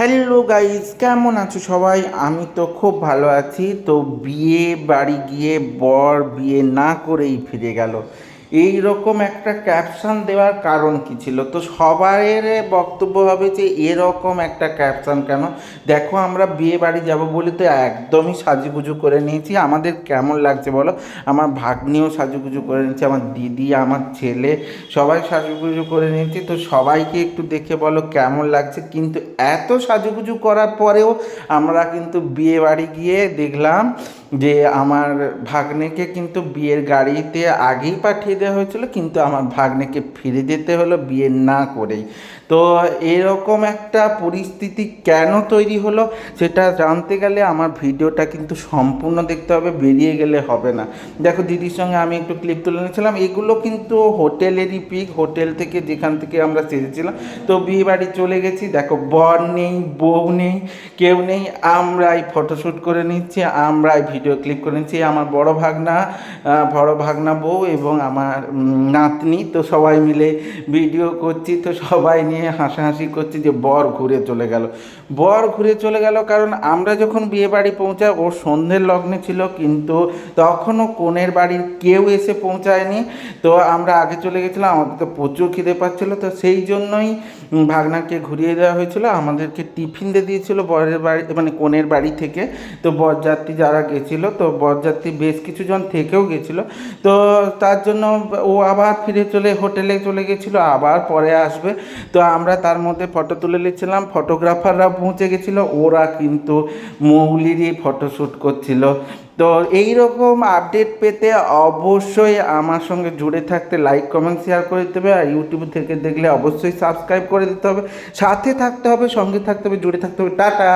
Hello guys কেমন আছো সবাই? আমি তো খুব ভালো আছি। তো বিয়ে বাড়ি গিয়ে বর বিয়ে না করেই ফিরে গেল। এই রকম একটা ক্যাপশন দেওয়ার কারণ কি ছিল? তো সবাইয়ের বক্তব্য হবে যে এরকম একটা ক্যাপশন কেন? দেখো, আমরা বিয়ে বাড়ি যাব বলে তো একদমই সাজুগুজু করে নিয়েছি। আমাদের কেমন লাগছে বলো? আমার ভাগ্নিও সাজুগুজু করে নিয়েছে, আমার দিদি, আমার ছেলে, সবাই সাজুগুজু করে নিয়েছি। তো সবাইকে একটু দেখে বলো কেমন লাগছে? কিন্তু এত সাজুগুজু করার পরেও আমরা কিন্তু বিয়ে বাড়ি গিয়ে দেখলাম যে আমার ভাগ্নেকে কিন্তু বিয়ের গাড়িতে আগেই পাঠিয়ে দেওয়া হয়েছিল, কিন্তু আমার ভাগ্নেকে ফিরে যেতে হলো বিয়ে না করেই। তো এরকম একটা পরিস্থিতি কেন তৈরি হলো সেটা জানতে গেলে আমার ভিডিওটা কিন্তু সম্পূর্ণ দেখতে হবে, বেরিয়ে গেলে হবে না। দেখো দিদির সঙ্গে আমি একটু ক্লিপ তুলে নিয়েছিলাম, এগুলো কিন্তু হোটেলেরই পিক হোটেল থেকে যেখান থেকে আমরা সেরেছিলাম তো বিয়ে বাড়ি চলে গেছি, দেখো বর নেই, বউ নেই, কেউ নেই, আমরাই ফটোশ্যুট করে নিচ্ছি, আমরাই ভিডিও ক্লিক করে নিচ্ছি আমার বড় ভাগনা বড় ভাগনা বউ এবং আমার নাতনি, তো সবাই মিলে ভিডিও করছি, তো সবাই নিয়ে হাসাহাসি করছি যে বর ঘুরে চলে গেল। বর ঘুরে চলে গেল কারণ আমরা যখন বিয়ে বাড়ি পৌঁছাই ও সন্ধ্যের লগ্নে ছিল, কিন্তু তখনও কনের বাড়ির কেউ এসে পৌঁছায়নি। তো আমরা আগে চলে গেছিলাম, আমাদের তো প্রচুর খিদে পাচ্ছিলো, তো সেই জন্যই ভাগনাকে ঘুরিয়ে দেওয়া হয়েছিল। আমাদেরকে টিফিন দিয়ে দিয়েছিল বরের বাড়ি মানে কনের বাড়ি থেকে। তো বরযাত্রী যারা গেছিল, তো বরযাত্রী বেশ কিছুজন থেকেও গেছিল। তো তার জন্য ও আবার ফিরে চলে, হোটেলে চলে গেছিল, আবার পরে আসবে। তো আমরা তার মধ্যে ফটো তুলে নিচ্ছিলাম। ফটোগ্রাফাররা পৌঁছে গেছিল, ওরা কিন্তু মৌলিরই ফটোশ্যুট করছিল। তো এই রকম আপডেট পেতে অবশ্যই আমার সঙ্গে জুড়ে থাকতে লাইক, কমেন্ট, শেয়ার করে দিতে হবে। আর ইউটিউব থেকে দেখলে অবশ্যই সাবস্ক্রাইব করে দিতে হবে। সাথে থাকতে হবে, সঙ্গে থাকতে হবে, জুড়ে থাকতে হবে। টাটা!